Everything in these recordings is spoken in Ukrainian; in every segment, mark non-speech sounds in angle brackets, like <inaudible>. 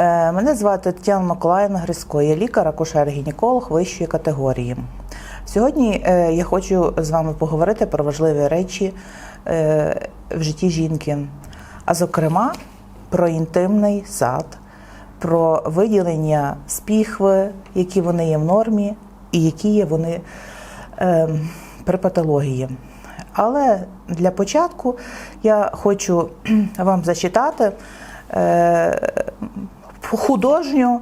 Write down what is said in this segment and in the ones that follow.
Е, Мене звати Тетяна Миколаївна Грицько, я лікар, акушер-гінеколог вищої категорії. Сьогодні е, я хочу з вами поговорити про важливі речі е, в житті жінки, а зокрема про інтимний сад, про виділення з піхви, які вони є в нормі і які є вони при патології. Але для початку я хочу <clears throat> вам зачитати художньо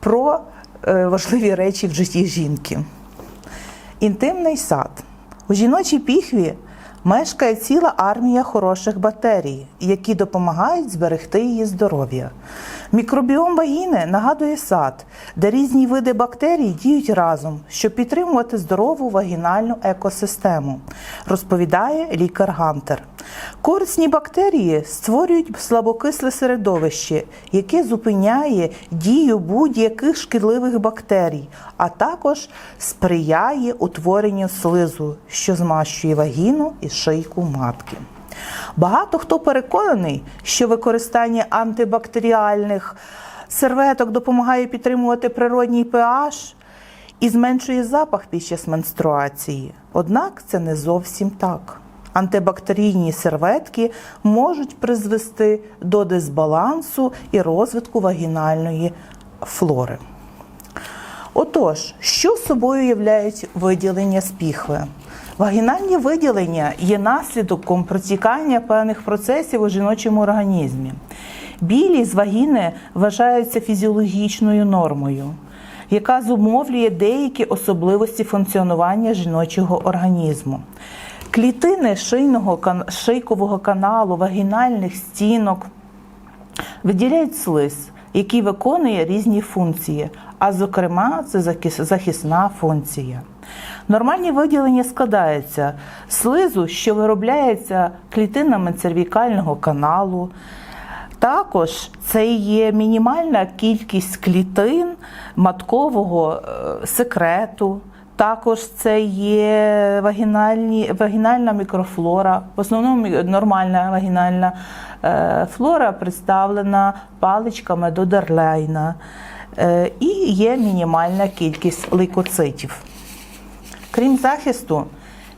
про е, важливі речі в житті жінки. Інтимний сад. У жіночій піхві мешкає ціла армія хороших бактерій, які допомагають зберегти її здоров'я. Мікробіом вагіни нагадує сад, де різні види бактерій діють разом, щоб підтримувати здорову вагінальну екосистему, розповідає лікар Гантер. Корисні бактерії створюють слабокисле середовище, яке зупиняє дію будь-яких шкідливих бактерій, а також сприяє утворенню слизу, що змащує вагіну і шийку матки. Багато хто переконаний, що використання антибактеріальних серветок допомагає підтримувати природній pH і зменшує запах під час менструації. Однак це не зовсім так. Антибактерійні серветки можуть призвести до дисбалансу і розвитку вагінальної флори. Отож, що собою являють виділення з піхви? Вагінальні виділення є наслідком протікання певних процесів у жіночому організмі. Білі з вагіни вважаються фізіологічною нормою, яка зумовлює деякі особливості функціонування жіночого організму. Клітини шийного шийкового каналу, вагінальних стінок виділяють слиз, який виконує різні функції, а зокрема, це захисна функція. Нормальні виділення складаються з слизу, що виробляється клітинами цервікального каналу. Також це є мінімальна кількість клітин маткового е, секрету. Також це є вагінальні, вагінальна мікрофлора. В основному нормальна вагінальна е, флора представлена паличками Додерлейна. Е, і є мінімальна кількість лейкоцитів. Крім захисту,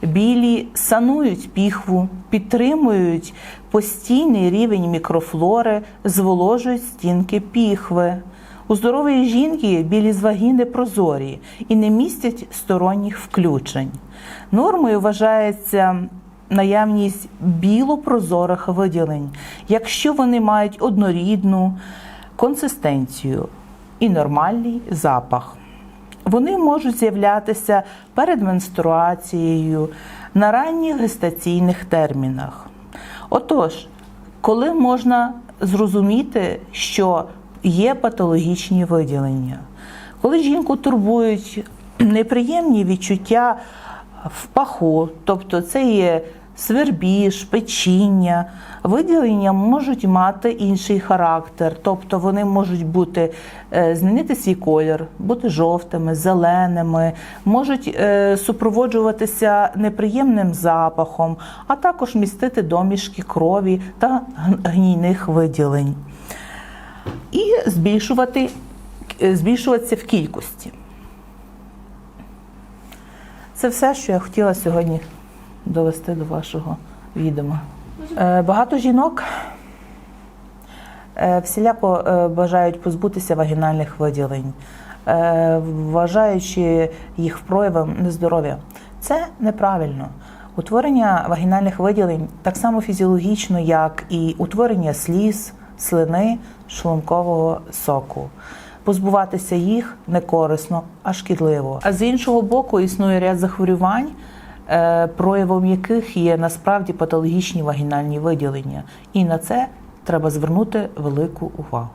білі санують піхву, підтримують постійний рівень мікрофлори, зволожують стінки піхви. У здорової жінки білі з вагіни прозорі і не містять сторонніх включень. Нормою вважається наявність білопрозорих виділень, якщо вони мають однорідну консистенцію і нормальний запах. Вони можуть з'являтися перед менструацією на ранніх гестаційних термінах. Отож, коли можна зрозуміти, що є патологічні виділення, коли жінку турбують неприємні відчуття в паху, тобто це є свербіж, печіння, виділення можуть мати інший характер, тобто вони можуть бути е, змінити свій колір, бути жовтими, зеленими, можуть е, супроводжуватися неприємним запахом, а також містити домішки крові та гнійних виділень. І збільшувати, е, збільшуватися в кількості. Це все, що я хотіла сьогодні довести до вашого відома. Е, Багато жінок е, всіляко бажають позбутися вагінальних виділень, вважаючи їх проявом нездоров'я. Це неправильно. Утворення вагінальних виділень так само фізіологічно, як і утворення сліз, слини, шлункового соку. Позбуватися їх не корисно, а шкідливо. А з іншого боку, існує ряд захворювань, е, проявом яких є насправді патологічні вагінальні виділення. І на це треба звернути велику увагу.